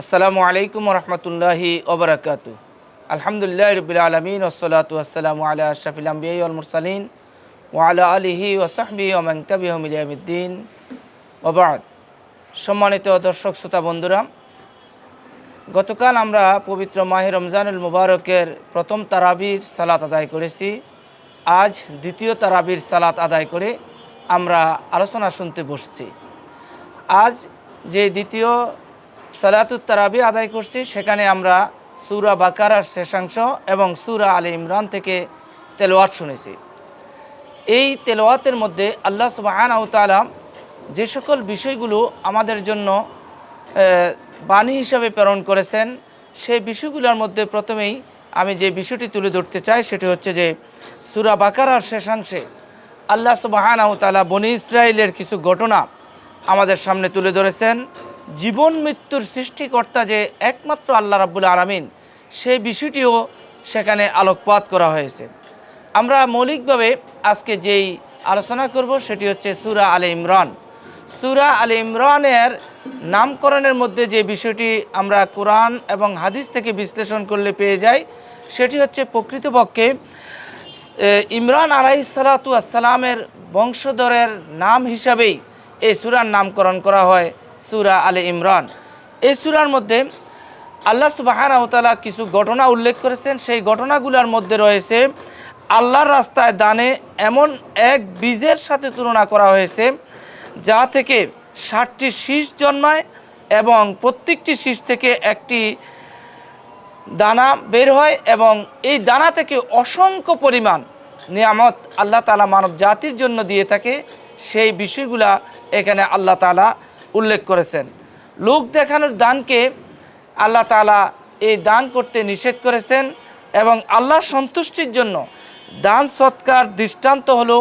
আসসালামু আলাইকুম রহমতুল্লাহি ওবরাকাত। আলহামদুলিল্লাহ রবিল আলমিন ওসলাত আসসালামু আলা আশরাফিল ওয়াল মুরসালিন ওয়ালা আলিহি ওসাহবি ওমান ওবাদ সম্মানিত দর্শক, শ্রোতা, বন্ধুরা, গতকাল আমরা পবিত্র মাহে রমজানুল মুবারকের প্রথম তারাবির সালাত আদায় করেছি। আজ দ্বিতীয় তারাবির সালাত আদায় করে আমরা আলোচনা শুনতে বসছি। আজ যে দ্বিতীয় সালাতুত তারাবি আদায় করছি। সেখানে আমরা সুরা বাকারার শেষাংশ এবং সুরা আলী ইমরান থেকে তেলোয়াত শুনেছি। এই তেলোয়াতের মধ্যে আল্লাহ সুবাহান তাআলা যে সকল বিষয়গুলো আমাদের জন্য বাণী হিসাবে প্রেরণ করেছেন সেই বিষয়গুলোর মধ্যে প্রথমেই আমি যে বিষয়টি তুলে ধরতে চাই সেটি হচ্ছে যে সুরা বাকারার শেষাংশে আল্লাহ সুবাহান তাআলা বনি ইসরায়েলের কিছু ঘটনা আমাদের সামনে তুলে ধরেছেন। জীবন মৃত্যুর সৃষ্টিকর্তা যে একমাত্র আল্লাহ রাব্বুল আলামিন, সেই বিষয়টিও সেখানে আলোকপাত করা হয়েছে। আমরা মৌলিকভাবে আজকে যেই আলোচনা করব সেটি হচ্ছে সুরা আলে ইমরান। সুরা আলে ইমরানের নামকরণের মধ্যে যে বিষয়টি আমরা কোরআন এবং হাদিস থেকে বিশ্লেষণ করলে পেয়ে যাই, সেটি হচ্ছে প্রকৃতপক্ষে ইমরান আলাই সালাতু আসসালামের বংশধরের নাম হিসাবেই এই সুরার নামকরণ করা হয়। সুরা আলে ইমরান। এই সুরার মধ্যে আল্লাহ সুবাহানাহতালা কিছু ঘটনা উল্লেখ করেছেন। সেই ঘটনাগুলোর মধ্যে রয়েছে, আল্লাহর রাস্তায় দানে এমন এক বীজের সাথে তুলনা করা হয়েছে, যা থেকে ষাটটি শীষ জন্মায় এবং প্রত্যেকটি শীষ থেকে একটি দানা বের হয় এবং এই দানা থেকে অসংখ্য পরিমাণ নিয়ামত আল্লাহ তালা মানব জাতির জন্য দিয়ে থাকে। সেই বিষয়গুলা এখানে আল্লাহ তালা উল্লেখ করেছেন। লোক দেখানোর দানকে আল্লাহ তালা এই দান করতে নিষেধ করেছেন এবং আল্লাহ সন্তুষ্টির জন্য দান সৎকার দৃষ্টান্ত হলো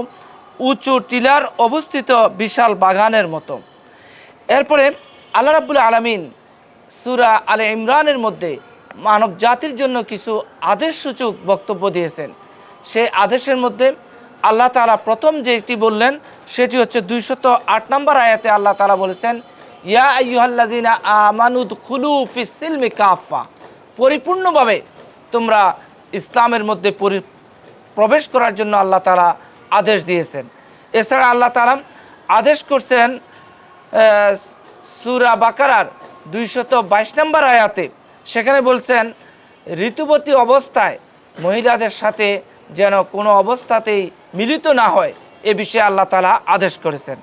উঁচু টিলার অবস্থিত বিশাল বাগানের মতো। এরপরে আল্লাহ রাব্বুল আলামিন সুরা আলে ইমরানের মধ্যে মানব জাতির জন্য কিছু আদেশসূচক বক্তব্য দিয়েছেন। সেই আদেশের মধ্যে আল্লাহ তালা প্রথম যেটি বললেন, সেটি হচ্ছে দুইশত আট নম্বর আয়াতে আল্লাহ তালা বলেছেন, ইয়া আমানুদ পরিপূর্ণভাবে তোমরা ইসলামের মধ্যে পরি, প্রবেশ করার জন্য আল্লাহ তাআলা আদেশ দিয়েছেন। এছাড়া আল্লাহ তাআলা আদেশ করছেন সূরা বাকারার দুইশত বাইশ নম্বর আয়াতে। সেখানে বলছেন, ঋতুবতী অবস্থায় মহিলাদের সাথে যেন কোনো অবস্থাতেই মিলিত না হয়, এ বিষয়ে আল্লাহ তালা আদেশ করেছেন।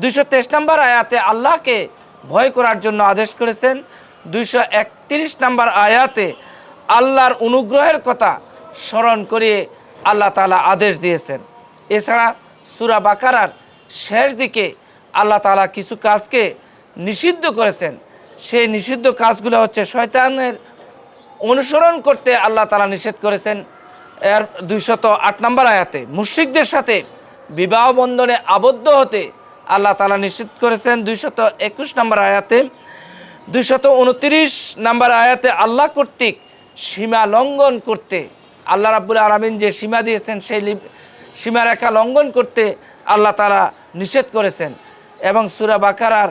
দুইশো তেইশ নম্বর আয়াতে আল্লাহকে ভয় করার জন্য আদেশ করেছেন। দুইশো একত্রিশ নম্বর আয়াতে আল্লাহর অনুগ্রহের কথা স্মরণ করিয়ে আল্লাহ তালা আদেশ দিয়েছেন। এছাড়া সুরা বাকারার শেষ দিকে আল্লাহ তালা কিছু কাজকে নিষিদ্ধ করেছেন। সেই নিষিদ্ধ কাজগুলো হচ্ছে শয়তানের অনুসরণ করতে আল্লাহ তালা নিষেধ করেছেন। এর দুইশত আট নম্বর আয়াতে, মুশ্রিকদের সাথে বিবাহ বন্ধনে আবদ্ধ হতে আল্লাহ তালা নিষেধ করেছেন দুইশত একুশ নম্বর আয়াতে, দুইশত উনত্রিশ নম্বর আয়াতে আল্লাহ কর্তৃক সীমা লঙ্ঘন করতে, আল্লাহ রাব্বুল আলমিন যে সীমা দিয়েছেন সেই সীমারেখা লঙ্ঘন করতে আল্লাহ তালা নিষেধ করেছেন এবং সুরা বাকারার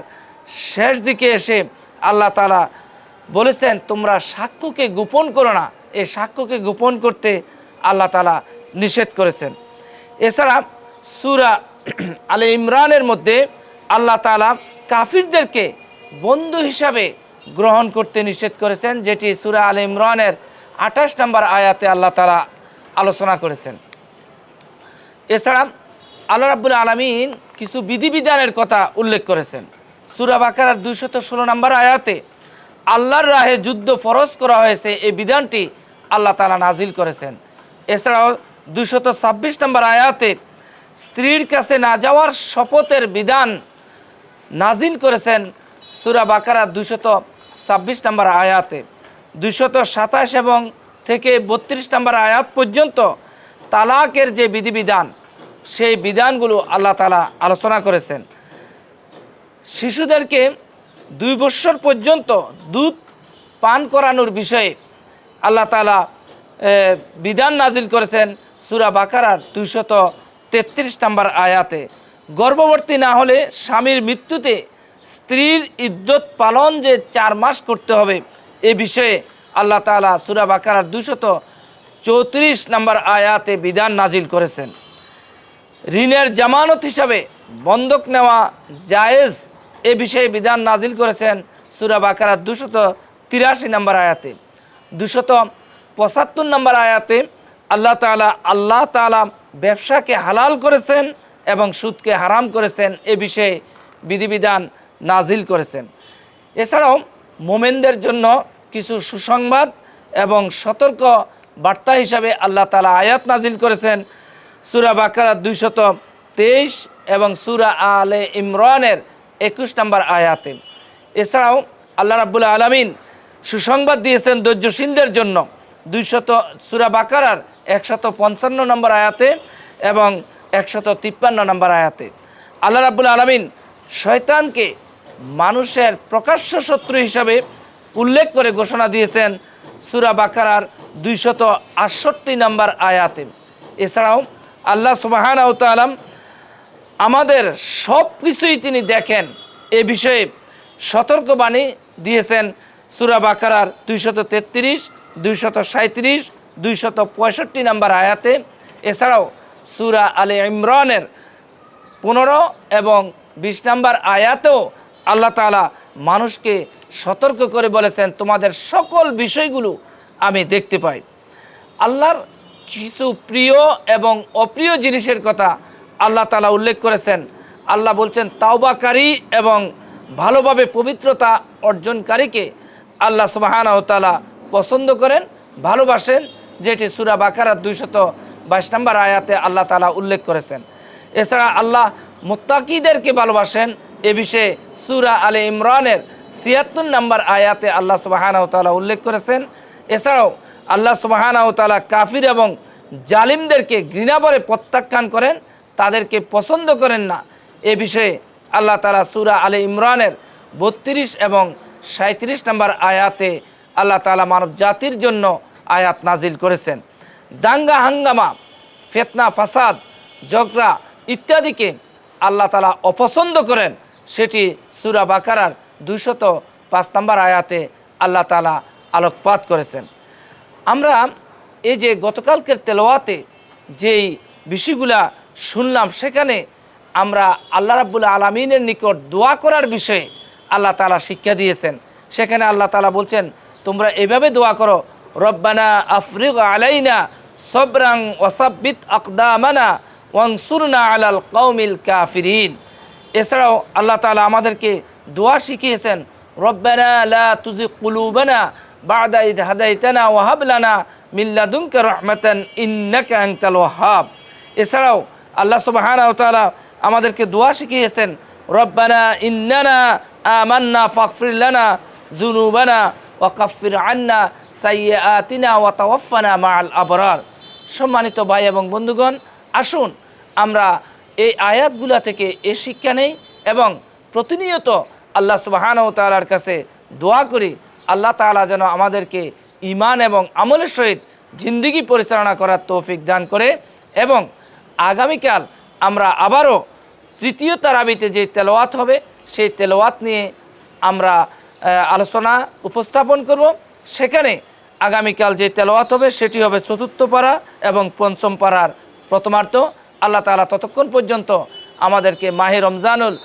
শেষ দিকে এসে আল্লাহ তালা বলেছেন, তোমরা সাক্ষ্যকে গোপন করো না। এই সাক্ষ্যকে গোপন করতে আল্লাহ তালা নিষেধ করেছেন। এছাড়া সুরা আলে ইমরানের মধ্যে আল্লাহ তালা কাফিরদেরকে বন্ধু হিসাবে গ্রহণ করতে নিষেধ করেছেন, যেটি সুরা আলে ইমরানের আঠাশ নম্বর আয়াতে আল্লাহ তালা আলোচনা করেছেন। এছাড়া আল্লাহ রাব্বুল আলমিন কিছু বিধিবিধানের কথা উল্লেখ করেছেন। সুরা বাকারার দুইশত ষোলো নম্বর আয়াতে আল্লাহর রাহে যুদ্ধ ফরজ করা হয়েছে, এই বিধানটি আল্লাহ তালা নাজিল করেছেন। এছাড়াও দুইশত ছাব্বিশ নম্বর আয়াতে, স্ত্রীর কাছে না যাওয়ার শপথের বিধান নাজিল করেছেন সুরা বাকারা দুইশত ছাব্বিশ নম্বর আয়াতে। দুইশত সাতাশ এবং থেকে বত্রিশ নম্বর আয়াত পর্যন্ত তালাকের যে বিধিবিধান, সেই বিধানগুলো আল্লাহ তালা আলোচনা করেছেন। শিশুদেরকে দুই বছর পর্যন্ত দুধ পান করানোর বিষয়ে আল্লাহ তালা বিধান নাজিল করেছেন সুরা বাকারার দুইশত তেত্রিশ নম্বর আয়াতে। গর্ভবতী না হলে স্বামীর মৃত্যুতে স্ত্রীর ইদ্যত পালন যে চার মাস করতে হবে, এ বিষয়ে আল্লাহ তাআলা সুরা বাকারার দুশত চৌত্রিশ নম্বর আয়াতে বিধান নাজিল করেছেন। ঋণের জামানত হিসাবে বন্ধক নেওয়া জায়েজ, এ বিষয়ে বিধান নাজিল করেছেন সুরা বাকারার দুশত তিরাশি নম্বর আয়াতে। দুশত পঁচাত্তর নম্বর আয়াতে আল্লাহ তাআলা আল্লাহ তাআলা ব্যবসাকে হালাল করেছেন এবং সুদকে হারাম করেছেন এ বিষয়ে বিধিবিধান নাজিল করেছেন। এছাড়াও মোমেনদের জন্য কিছু সুসংবাদ এবং সতর্ক বার্তা হিসাবে আল্লাহ তালা আয়াত নাজিল করেছেন। সুরা বাকারা দুইশত তেইশ এবং সুরা আলে ইমরানের একুশ নম্বর আয়াতে। এছাড়াও আল্লাহ রাব্বুল আলমিন সুসংবাদ দিয়েছেন ধৈর্যশীলদের জন্য। দুইশত সুরা বাকারার একশত পঞ্চান্ন নম্বর আয়াতে এবং একশত তিপ্পান্ন নম্বর আয়াতে। আল্লাহ রাব্বুল আলমিন শয়তানকে মানুষের প্রকাশ্য শত্রু হিসাবে উল্লেখ করে ঘোষণা দিয়েছেন সুরা বাকারার দুইশত আটষট্টি নম্বর আয়াতে। এছাড়াও আল্লাহ সুবাহান তালাম আমাদের সব কিছুই তিনি দেখেন। এ বিষয়ে সতর্কবাণী দিয়েছেন সুরা বাকারার দুইশত তেত্রিশ দুইশত সাঁত্রিশ দুইশত পঁয়ষট্টি নম্বর আয়াতে। এছাড়াও সুরা আলে ইমরানের পনেরো এবং বিশ নম্বর আয়াতেও আল্লাহ তাআলা মানুষকে সতর্ক করে বলেছেন, তোমাদের সকল বিষয়গুলো আমি দেখতে পাই। আল্লাহর কিছু প্রিয় এবং অপ্রিয় জিনিসের কথা আল্লাহ তাআলা উল্লেখ করেছেন। আল্লাহ বলছেন, তাওবাকারী এবং ভালোভাবে পবিত্রতা অর্জনকারীকে আল্লাহ সুবাহানা তাআলা পছন্দ করেন, ভালোবাসেন, যেটি সুরা বাকারার দুইশত বাইশ নম্বর আয়াতে আল্লাহ তালা উল্লেখ করেছেন। এছাড়া আল্লাহ মুত্তাকিদেরকে ভালোবাসেন, এ বিষয়ে সুরা আলে ইমরানের ছিয়াত্তর নম্বর আয়াতে আল্লাহ সুবাহানাও তাআলা উল্লেখ করেছেন। এছাড়াও আল্লাহ সুবাহানাও তাআলা কাফির এবং জালিমদেরকে ঘৃণাবরে প্রত্যাখ্যান করেন, তাদেরকে পছন্দ করেন না। এ বিষয়ে আল্লাহ তালা সুরা আলে ইমরানের বত্রিশ এবং সাঁত্রিশ নম্বর আয়াতে আল্লাহ তালা মানব জাতির জন্য আয়াত নাজিল করেছেন। দাঙ্গা, হাঙ্গামা, ফেতনা, ফাসাদ, ঝগড়া ইত্যাদিকে আল্লাহ তালা অপছন্দ করেন, সেটি সুরা বাকারার দুইশত পাঁচ নম্বর আয়াতে আল্লাহ তালা আলোকপাত করেছেন। আমরা এই যে গতকালকের তেলোয়াতে যেই বিষয়গুলা শুনলাম, সেখানে আমরা আল্লাহ রাব্বুল আলমিনের নিকট দোয়া করার বিষয়ে আল্লাহ তালা শিক্ষা দিয়েছেন। সেখানে আল্লাহ তালা বলছেন তোমরা এভাবে দোয়া করো, রব্বানা আফরিক আলাইনা সবরাং ওসাব্বিত আকদামানা ওয়াংসুরনা আলাল কৌমিল কাফিরিন। এছাড়াও আল্লাহ তালা আমাদেরকে দোয়া শিখিয়েছেন, রব্বানা লা তুজি কুলুবানা বাদা ইদ হাদাইতানা ওয়াহাব লানা মিন লাদুনকা রাহমাতান ইন্নাকা আনতাল ওয়াহাব। এছাড়াও আল্লাহ সুবহানাহু তাআলা আমাদেরকে দোয়া শিখিয়েছেন, রব্বানা ইন্নানা আমান্না ফাগফির লানা যুনুবানা ওয়া কাফির আন্না সাইয়্যাতিনা ওয়া তাওয়াফানা মাআল আবরার। সম্মানিত ভাই এবং বন্ধুগণ, আসুন আমরা এই আয়াতগুলা থেকে এ শিক্ষা নেই এবং প্রতিনিয়ত আল্লাহ সুবাহান ও তালার কাছে দোয়া করি, আল্লাহ তাআলা যেন আমাদেরকে ইমান এবং আমলের সহিত জিন্দিগি পরিচালনা করার তৌফিক দান করে এবং আগামীকাল আমরা আবারও তৃতীয় তারাবিতে যে তেলোয়াত হবে, সেই তেলোয়াত নিয়ে আমরা আলোচনা উপস্থাপন করব। সেখানে আগামীকাল যে তেলোয়াত হবে সেটি হবে চতুর্থ পাড়া এবং পঞ্চম পাড়ার প্রথমার্থ আল্লাহ তাআলা ততক্ষণ পর্যন্ত আমাদেরকে মাহে রমজানুল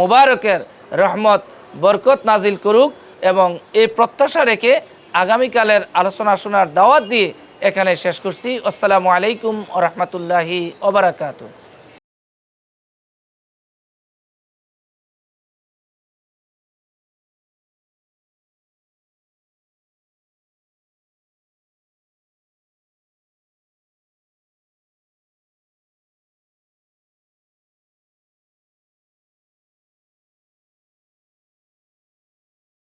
মুবারকের রহমত, বরকত নাজিল করুক এবং এই প্রত্যাশা রেখে আগামীকালের আলোচনা শোনার দাওয়াত দিয়ে এখানে শেষ করছি। আসসালামু আলাইকুম রহমতুল্লাহি ওবরাকাতু